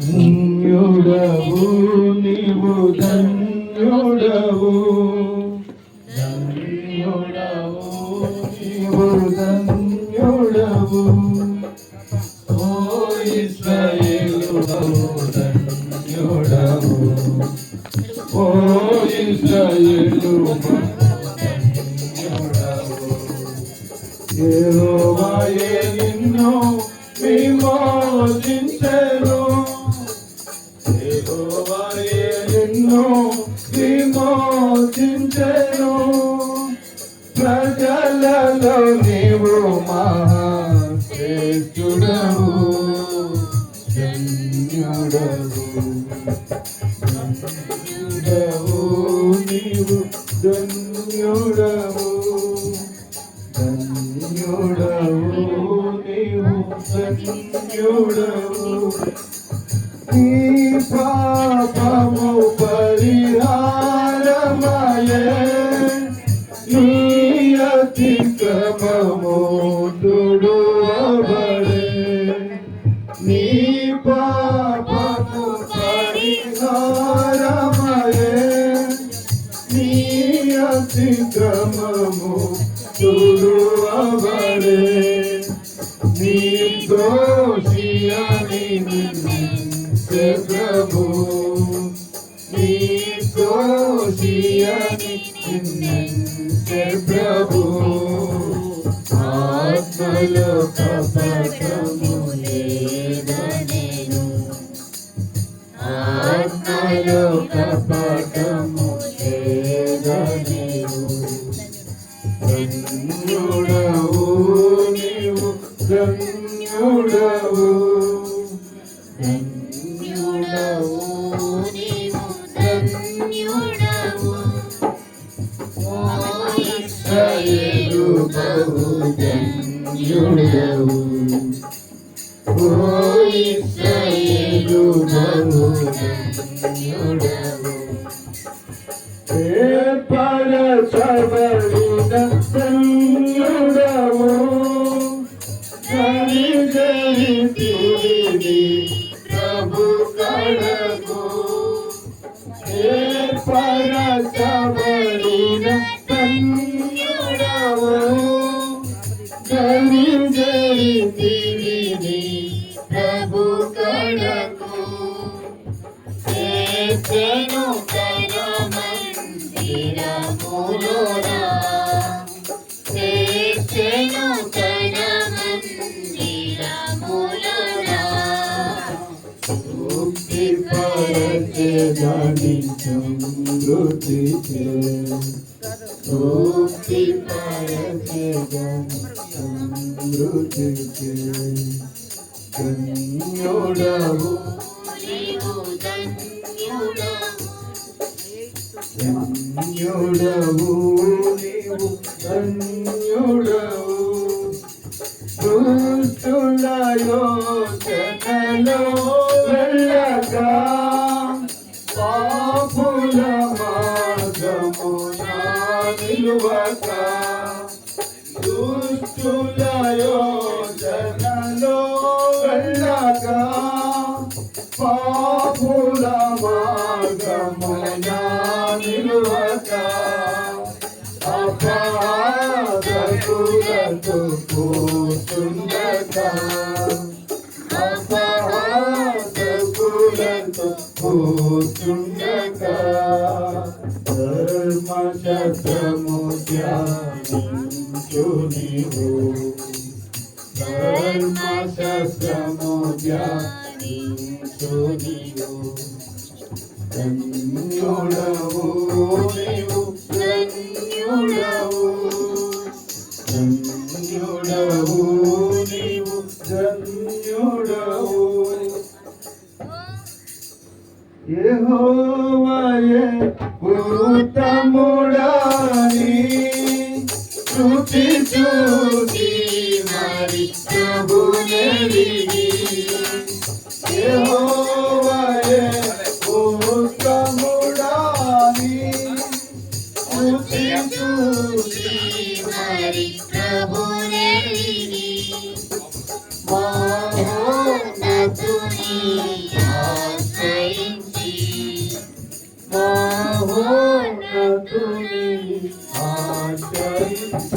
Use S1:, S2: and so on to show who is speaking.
S1: ధన్యుడవు నీవు ధన్యుడవు. ధన్యుడవు నీవు ధన్యుడవు. ఓ ఇస్రాయేలు ధన్యుడవు. ఓ ఇస్రాయేలు యెహోవాయే నిన్ను విమోచించెను యెహోవాయే నిన్ను విమోచించెను ప్రజలలో నీవు మహాశ్రేష్ఠుడవు ధన్యుడవు ధన్యుడవు నీవు ధన్యుడవు ధన్యుడవు నీవు ధన్యుడవు నీ పాపము పరిహారమయే. నీ అతిక్రమము తుడువబడే. నీ పాపము పరిహారమయే. నీ అతిక్రమము తుడువబడే. ప్రభు ప్రభు ఆత్మలో కపటము ఆత్మలో కపటము లేదనేను నీవు ధన్యుడవు ధన్యుడవు నీవు ధన్యుడవు ఓ ఇస్రాయేలు బహు ధన్యుడవు ఓ ఇస్రాయేలు బహు ధన్యుడవు ఏర్పరచబడిన జరి ప్రభు కడకు. ఏర్పరచబడిన సంయుడము జరి తిరిగి ప్రభు కడకు.
S2: చేసెను
S1: పరచదాని సమృద్ధి ముక్తి పరచదాని ధన్యుడవు.
S2: ధన్యుడవు.
S1: ధన్యుడవు. నీవు ధన్యుడవు. దుష్టుల యోచనలో దుష్టుల యోచనలో వెళ్ళగా పాపుల మార్గమున నిలువక అపాదకులతో కూర్చుండక అపాదకులతో కూర్చుండక నీవు. ధర్మశస్త్రము ధ్యానించు నీవు. ధన్యుడవు నీవు. ధన్యుడవు. ధన్యుడవు నీవు. ధన్యుడవు. యెహోవాయే ఉత్తముడాని స్తుతి చూచి మరి ప్రభునెరిగి యెహోవాయే ఉత్తముడాని స్తుతి చూసి
S2: మరి ప్రభునెరిగి
S1: మహోన్నతుని
S2: ఆశ్రయించి
S1: তুমি আশ্রয়